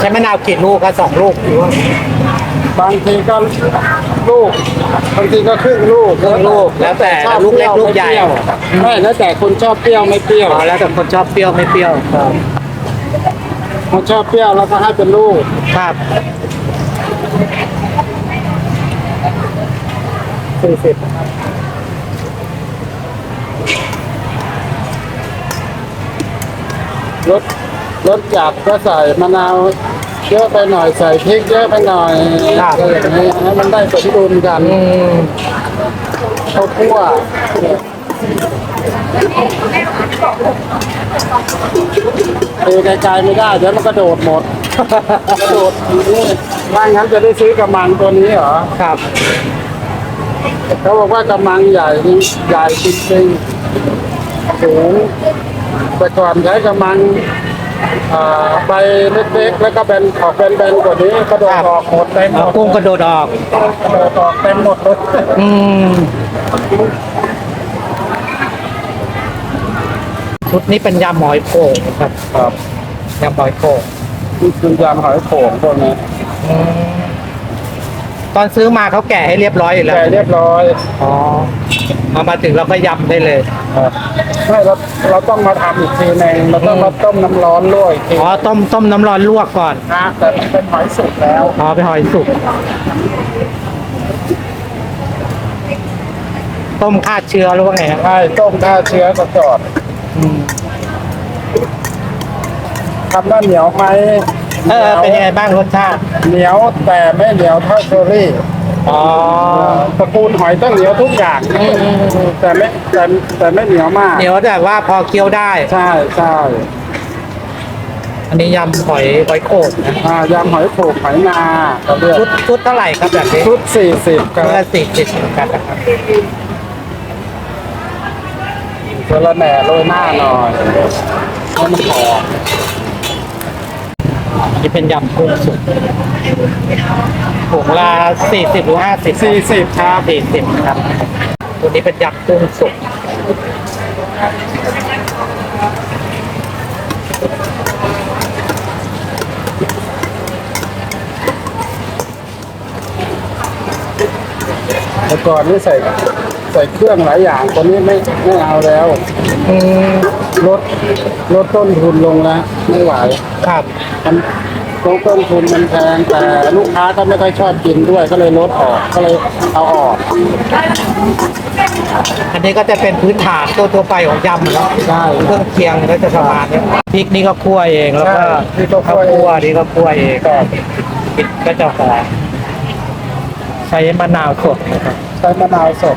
ใช้มะนาวกี่ลูกก็สองลูกหรือว่าบางทีก็ลูก บางทีก็ครึ่งลูกครึ่งลูกแล้วแต่ชอบลูกเล็กลูกใหญ่ไม่เปรี้ยวไม่แล้วแต่คนชอบเปรี้ยวไม่เปรี้ยวอ๋อแล้วแต่คนชอบเปรี้ยวไม่เปรี้ยวคนชอบเปรี้ยวแล้วก็ให้เป็นลูกครับสี่สิบรส รสจัดก็ใส่มะนาวเยอะไปหน่อยใส่พริกเยอะไปหน่อยอะไรอย่างนี้ให้มันได้สมดุลกันอืมข้าวคั่วเอไกลๆไม่ได้เดี๋ยวมันกระโดดหมด กระโดดนี่ว่างั้นจะได้ซื้อกระมังตัวนี้เหรอ ครับ เขาบอกว่ากำมังใหญ่นี่ใหญ่จริงๆสูงแต่ก่อนใช้กำมังอ่า ใบเล็กๆแล้วก็เป็นออกเป็นแบนๆกว่านี้กระโดดออกหมดเต็มหมเอาดกุ้งกระโดดออก กระโดดออกเต็มหมดเลยอืม ชุดนี้เป็นยำหอยโข่งครับครับยำหอยโข่งนี่คือยำหอยโขงพวกนี้อืมตอนซื้อมาเขาแกะให้เรียบร้อยอยู่แล้วแก่เรียบร้อยอ๋อ เอามาถึงเราก็ยำได้เลยครับไม่เราเราต้องมาทำอีกทีหนึงเราต้องมาต้มน้ำร้อนลวกอีกทีอ๋อต้มต้มน้ำร้อนลวกก่อน นะแต่มันเป็นหอยสุกแล้วอ๋อไปนหอยสุก ต้มฆ่าเชื้อหรือว่าไงครับใช่ต้มฆ่าเชื้อกระจอดอืมทำว่าเหนียวไหมเออเป็นยังไงบ้างรสชาติ เหนียวแต่ไม่เหนียวเท่าเชอรี่ อ๋อตระกูลหอยต้องเหนียวทุกอย่างแต่ไม่แต่แต่ไม่เหนียวมาก เหนียวแต่ว่าพอเคี้ยวได้ ใช่ใช่อันนี้ยำหอยหอยโขกนะอ่ายำหอยโขกหอยนาเขาเรียกชุดชุดเท่าไหร่ครับแบบนี้ชุดสี่สิบครับเมื่อสี่สิบเหมือนกันนะครับตัวละแหน่โรยหน้าหน่อยให้มันหอม อันนี้เป็นยำกุ้งสุกถุงละสี่สิบหรือห้าสิบสี่สิบครับสี่สิบครับ ตัวนี้เป็นยำกุ้งสุกแต่ก่อนนี่ใส่ใส่เครื่องหลายอย่างตอนนี้ไม่ไม่เอาแล้ว อืม ลดลดต้นทุนลงแล้วไม่ไหวครับมันต้นต้นทุนมันแพงแต่ลูกค้าก็ไม่ค่อยชอบกินด้วยก็เลยลดออกก็เลยเอาออกอันนี้ก็จะเป็นพื้นฐานตัวตัวๆไปของยำแล้วใช่เครื่องเคียงก็จะประมาณนี้พริกนี่ก็คั่วเองแล้วก็ใช่พริกก็คั่ข้าววเองคั่วนี่ก็คั่วเองก็พริกก็จะหอมใช้มะนาวสดนะครับใช้มะนาวสด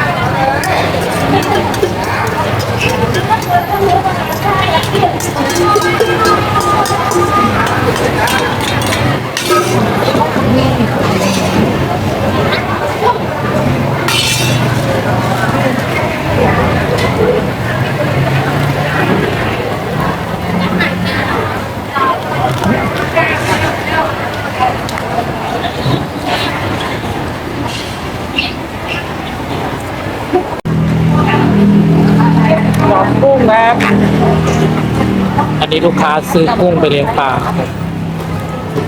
นนี้ลูกค้าซื้อกุ้งไปเลี้ยงปลา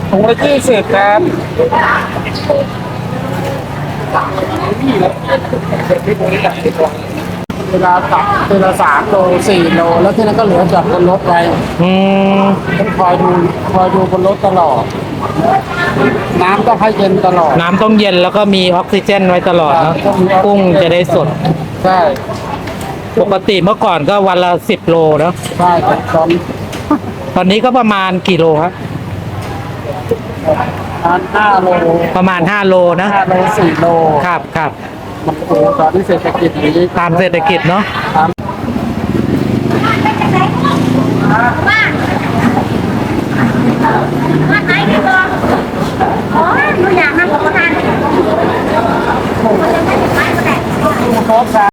ถุงละยี่สิบครับเวลาตักทีละสามโลสี่โลแล้วที่นั้นก็เหลือจอดบนรถไว้อืมต้องคอยดูคอยดูบนรถตลอด น้ำต้องให้เย็นตลอด น้ำต้องเย็นแล้วก็มีออกซิเจนไว้ตลอดเนาะต้องมีออกซิเจนกุ้งจะได้สด ใช่ ปกติเมื่อก่อนก็วันละสิบโลเนาะ ใช่ครับตอน ตอนนี้ก็ประมาณกี่โลครับ ประมาณห้าโลประมาณห้าโลนะห้าโลสี่โลครับครับมันโอ้ตอนนี้เศรษฐกิจนี้ตามเศรษฐกิจเนาะ